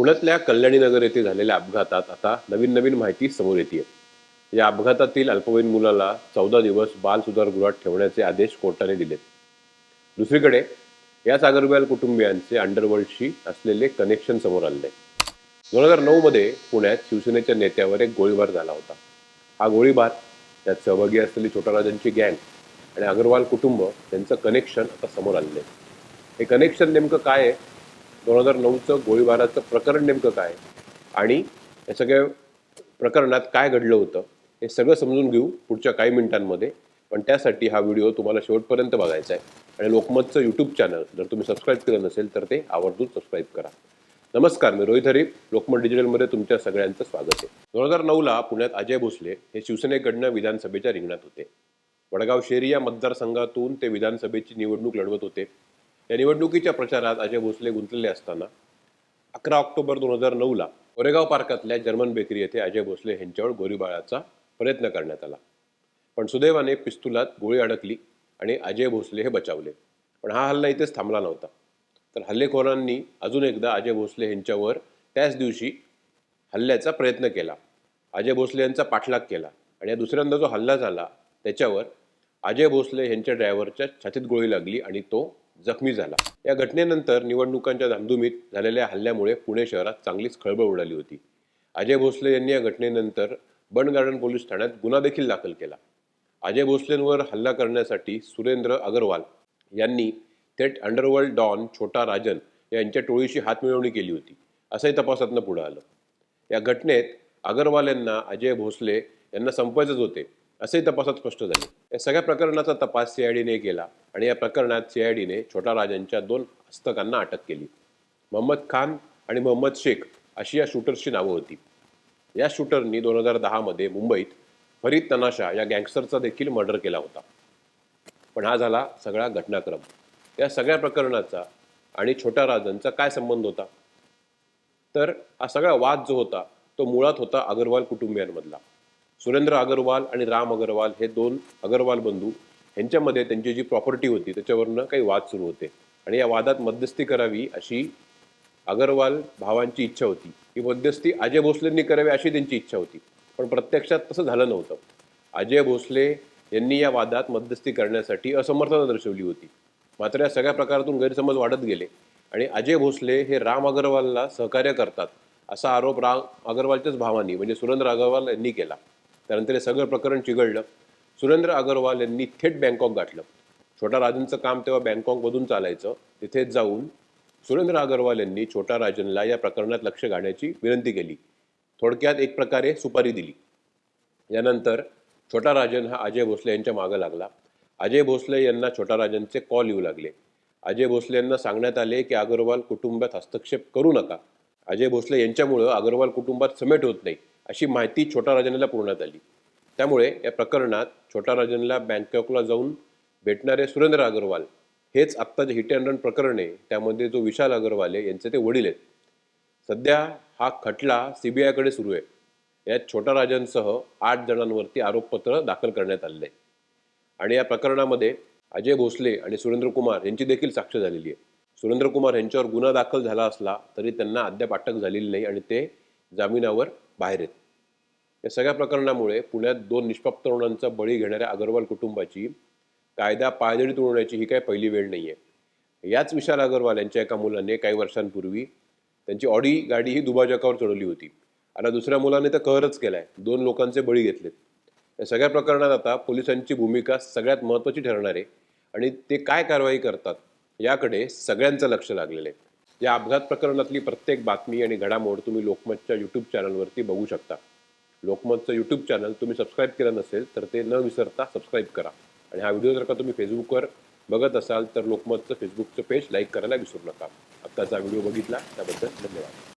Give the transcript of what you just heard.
पुण्यातल्या कल्याणीनगर येथे झालेल्या अपघातात आता नवीन नवीन माहिती समोर येते या अपघातातील अल्पवयीन मुलाला चौदा दिवस बाल सुधारगृहात ठेवण्याचे आदेश कोर्टाने दिलेत दुसरीकडे याच अगरवाल कुटुंबियांचे अंडरवर्ल्डशी असलेले कनेक्शन समोर आले दोन हजार नऊमध्ये पुण्यात शिवसेनेच्या नेत्यावर एक गोळीबार झाला होता. हा गोळीबार त्यात सहभागी असलेली छोटाराजांची गँग आणि अग्रवाल कुटुंब यांचं कनेक्शन आता समोर आले हे कनेक्शन नेमकं काय आहे? दोन हजार नऊचं गोळीबाराचं प्रकरण नेमकं काय? आणि या सगळ्या प्रकरणात काय घडलं होतं? हे सगळं समजून घेऊ पुढच्या काही मिनिटांमध्ये. पण त्यासाठी हा व्हिडिओ तुम्हाला शेवटपर्यंत बघायचा आहे. आणि लोकमतचं यूट्यूब चॅनल जर तुम्ही सबस्क्राईब केलं नसेल तर ते आवर्जून सबस्क्राईब करा. नमस्कार मी रोहित हरीफ लोकमत डिजिटलमध्ये तुमच्या सगळ्यांचं स्वागत आहे. दोन हजार नऊला पुण्यात अजय भोसले हे शिवसेनेकडनं विधानसभेच्या रिंगणात होते. वडगाव शेरी या मतदारसंघातून ते विधानसभेची निवडणूक लढवत होते. या निवडणुकीच्या प्रचारात अजय भोसले गुंतलेले असताना अकरा ऑक्टोबर दोन हजार नऊला कोरेगाव पार्कातल्या जर्मन बेकरी येथे अजय भोसले यांच्यावर गोळीबाळाचा प्रयत्न करण्यात आला. पण सुदैवाने पिस्तुलात गोळी अडकली आणि अजय भोसले हे बचावले. पण हा हल्ला इथेच थांबला नव्हता. तर हल्लेखोरांनी अजून एकदा अजय भोसले यांच्यावर त्याच दिवशी हल्ल्याचा प्रयत्न केला. अजय भोसले यांचा पाठलाग केला आणि या दुसऱ्यांदा जो हल्ला झाला त्याच्यावर अजय भोसले यांच्या ड्रायव्हरच्या छातीत गोळी लागली आणि तो जखमी झाला. या घटनेनंतर निवडणुकांच्या धामधुमीत झालेल्या हल्ल्यामुळे पुणे शहरात चांगलीच खळबळ उडाली होती. अजय भोसले यांनी या घटनेनंतर बंड गार्डन पोलीस ठाण्यात गुन्हा देखील दाखल केला. अजय भोसलेंवर हल्ला करण्यासाठी सुरेंद्र अगरवाल यांनी थेट अंडरवर्ल्ड डॉन छोटा राजन यांच्या टोळीशी हातमिळवणी केली होती. असंही तपासातनं पुढं आलं. या घटनेत अगरवाल यांना अजय भोसले यांना संपवायचेच होते असेही तपासात स्पष्ट झाले. या सगळ्या प्रकरणाचा तपास सीआयडीने केला आणि या प्रकरणात सीआयडीने छोटा राजांच्या दोन हस्तकांना अटक केली. मोहम्मद खान आणि मोहम्मद शेख अशी या शूटर्सची नावं होती. या शूटरनी दोन हजार दहामध्ये मुंबईत फरीद तनाशा या गँगस्टरचा देखील मर्डर केला होता. पण हा झाला सगळा घटनाक्रम. या सगळ्या प्रकरणाचा आणि छोट्या राजांचा काय संबंध होता? तर हा सगळा वाद जो होता तो मुळात होता अगरवाल कुटुंबियांमधला. सुरेंद्र अगरवाल आणि राम अगरवाल हे दोन अगरवाल बंधू ह्यांच्यामध्ये त्यांची जी प्रॉपर्टी होती त्याच्यावरनं काही वाद सुरू होते. आणि या वादात मध्यस्थी करावी अशी अगरवाल भावांची इच्छा होती. ही मध्यस्थी अजय भोसलेंनी करावी अशी त्यांची इच्छा होती. पण प्रत्यक्षात तसं झालं नव्हतं. अजय भोसले यांनी या वादात मध्यस्थी करण्यासाठी असमर्थता दर्शवली होती. मात्र या सगळ्या प्रकारातून गैरसमज वाढत गेले. आणि अजय भोसले हे राम अगरवालला सहकार्य करतात असा आरोप राम अगरवालच्याच भावांनी म्हणजे सुरेंद्र अगरवाल यांनी केला. त्यानंतर हे सगळं प्रकरण चिघळलं. सुरेंद्र अगरवाल यांनी थेट बँकॉक गाठलं. छोटा राजनचं काम तेव्हा बँकॉकमधून चालायचं. तिथे जाऊन सुरेंद्र अगरवाल यांनी छोटा राजनला या प्रकरणात लक्ष घालण्याची विनंती केली. थोडक्यात एक प्रकारे सुपारी दिली. यानंतर छोटा राजन हा अजय भोसले यांच्या मागं लागला. अजय भोसले यांना छोटा राजनचे कॉल येऊ लागले. अजय भोसले यांना सांगण्यात आले की अग्रवाल कुटुंबात हस्तक्षेप करू नका. अजय भोसले यांच्यामुळं अगरवाल कुटुंबात समेट होत नाही. अशी माहिती छोटा राजनला पुरवण्यात आली. त्यामुळे या प्रकरणात छोटा राजनला बँकॉकला जाऊन भेटणारे सुरेंद्र अग्रवाल हेच आत्ता जे हिट अँड रन प्रकरण आहे त्यामध्ये जो विशाल अगरवाल आहे यांचे ते वडील आहेत. सध्या हा खटला सीबीआयकडे सुरू आहे. यात छोटा राजांसह आठ जणांवरती आरोपपत्र दाखल करण्यात आले आहे. आणि या प्रकरणामध्ये अजय भोसले आणि सुरेंद्र कुमार यांची देखील साक्ष झालेली आहे. सुरेंद्र कुमार यांच्यावर गुन्हा दाखल झाला असला तरी त्यांना अद्याप अटक झालेली नाही आणि ते जामिनावर बाहेर आहेत. या सगळ्या प्रकरणामुळे पुण्यात दोन निष्पाप तरुणांचा बळी घेणाऱ्या अगरवाल कुटुंबाची कायदा पायदळी तुडवण्याची ही काही पहिली वेळ नाही आहे याच विशाल अगरवाल यांच्या एका मुलाने काही वर्षांपूर्वी त्यांची ऑडी गाडी ही दुभाजकावर चढवली होती. आता दुसऱ्या मुलाने तर कहरच आहे दोन लोकांचे बळी घेतलेत. या सगळ्या प्रकरणात आता पोलिसांची भूमिका सगळ्यात महत्त्वाची ठरणार आहे आणि ते काय कारवाई करतात याकडे सगळ्यांचं लक्ष लागलेलं आहे. या अपघात प्रकरणातली प्रत्येक बातमी आणि घडामोड तुम्ही लोकमतच्या यूट्यूब चॅनलवरती बघू शकता. लोकमतचं यूट्यूब चॅनल तुम्ही सबस्क्राईब केलं नसेल तर ते न विसरता सबस्क्राईब करा. आणि हा व्हिडिओ जर का तुम्ही फेसबुकवर बघत असाल तर लोकमतचं फेसबुकचं पेज लाईक करायला विसरू नका. आत्ताचा व्हिडिओ बघितला त्याबद्दल धन्यवाद.